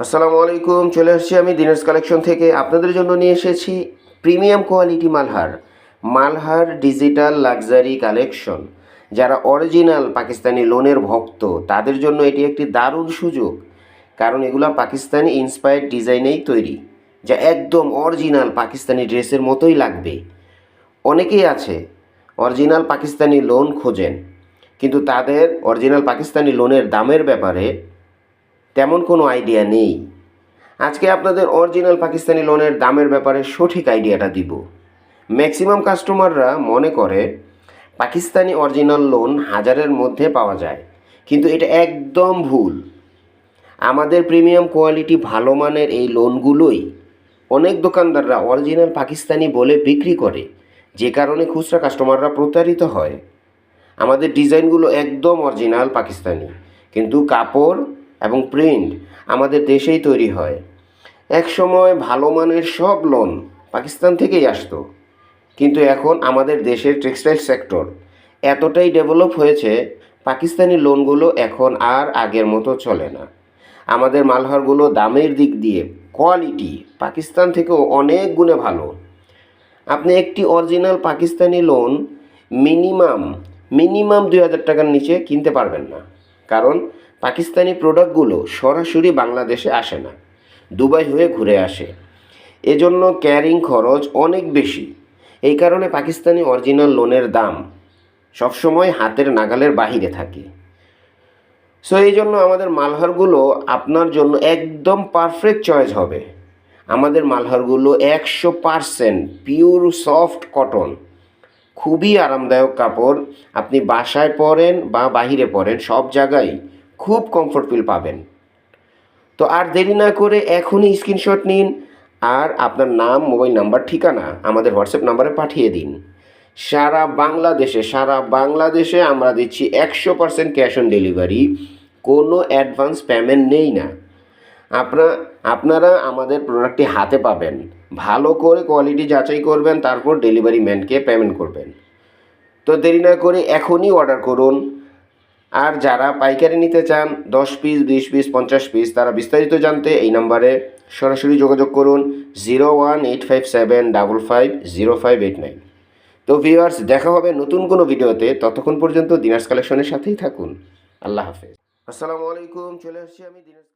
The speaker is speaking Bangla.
আসসালামু আলাইকুম, চলে আসছি আমি দিনার্স কালেকশন থেকে। আপনাদের জন্য নিয়ে এসেছি premium quality Malhar Malhar digital luxury collection. যারা অরিজিনাল পাকিস্তানি লোনের ভক্ত, তাদের জন্য এটি একটি দারুণ সুযোগ, কারণ এগুলো পাকিস্তানি ইন্সপায়ার্ড ডিজাইনেই তৈরি, যা একদম অরিজিনাল পাকিস্তানি ড্রেসের মতোই লাগবে। অনেকেই আছে, অরিজিনাল পাকিস্তানি লোন খোঁজেন, কিন্তু তাদের অরিজিনাল পাকিস্তানি লোনের দামের ব্যাপারে তেমন কোনো আইডিয়া নেই। আজকে আপনাদের অরিজিনাল পাকিস্তানি লোনের দামের ব্যাপারে সঠিক আইডিয়াটা দিব। ম্যাক্সিমাম কাস্টমাররা মনে করে, পাকিস্তানি অরিজিনাল লোন হাজারের মধ্যে পাওয়া যায়। কিন্তু এটা একদম ভুল। আমাদের প্রিমিয়াম কোয়ালিটি ভালো মানের এই লোনগুলোই অনেক দোকানদাররা অরিজিনাল পাকিস্তানি বলে বিক্রি করে। যে কারণে খুচরা কাস্টমাররা প্রতারিত হয়। আমাদের ডিজাইনগুলো একদম অরিজিনাল পাকিস্তানি। কিন্তু কাপড় এবং প্রিন্ট আমাদের দেশেই তৈরি হয়। এক সময় ভালো মানের সব লোন পাকিস্তান থেকেই আসতো। কিন্তু এখন আমাদের দেশের টেক্সটাইল সেক্টর এতটাই ডেভেলপ হয়েছে, পাকিস্তানি লোনগুলো এখন আর আগের মতো চলে না। আমাদের মালহারগুলো দামের দিক দিয়ে কোয়ালিটি পাকিস্তান থেকেও অনেক গুণে ভালো। আপনি একটি original Pakistani lawn minimum minimum দুই হাজার টাকার নিচে কিনতে পারবেন না। কারণ পাকিস্তানি প্রোডাক্টগুলো সরাসরি বাংলাদেশে আসে না, দুবাই হয়ে ঘুরে আসে। এজন্য ক্যারিং খরচ অনেক বেশি। এই কারণে পাকিস্তানি অরিজিনাল লোনের দাম সবসময় হাতের নাগালের বাহিরে থাকে। সো এই জন্য আমাদের মালহারগুলো আপনার জন্য একদম পারফেক্ট চয়েস হবে। আমাদের মালহারগুলো একশো পারসেন্ট পিওর সফট কটন খুবই আরামদায়ক কাপড়। আপনি বাসায় পরেন বা বাহিরে পরেন, সব জায়গায় খুব কমফোর্ট ফিল পাবেন। তো আর দেরি না করে এখনই স্ক্রিনশট নিন আর আপনার নাম মোবাইল নাম্বার ঠিকানা আমাদের হোয়াটসঅ্যাপ নাম্বারে পাঠিয়ে দিন। সারা বাংলাদেশে সারা বাংলাদেশে আমরা দিচ্ছি একশো পার্সেন্ট ক্যাশ অন ডেলিভারি কোনো অ্যাডভান্স পেমেন্ট নেই না। আপনারা আপনারা আমাদের প্রোডাক্টটি হাতে পাবেন, ভালো করে কোয়ালিটি যাচাই করবেন, তারপর ডেলিভারি ম্যানকে পেমেন্ট করবেন। তো দেরি না করে এখনই অর্ডার করুন। আর যারা পাইকারি নিতে চান, দশ পিস, বিশ পিস, পঞ্চাশ পিস, তারা বিস্তারিত জানতে এই নাম্বারে সরাসরি যোগাযোগ করুন zero one eight five seven double five zero five eight nine. তো ভিউয়ার্স, দেখা হবে নতুন কোনো ভিডিওতে। ততক্ষণ পর্যন্ত দিনার্স কালেকশনের সাথেই থাকুন। আল্লাহ হাফেজ। আসসালামু আলাইকুম, চলে আসছি আমি দিনার্স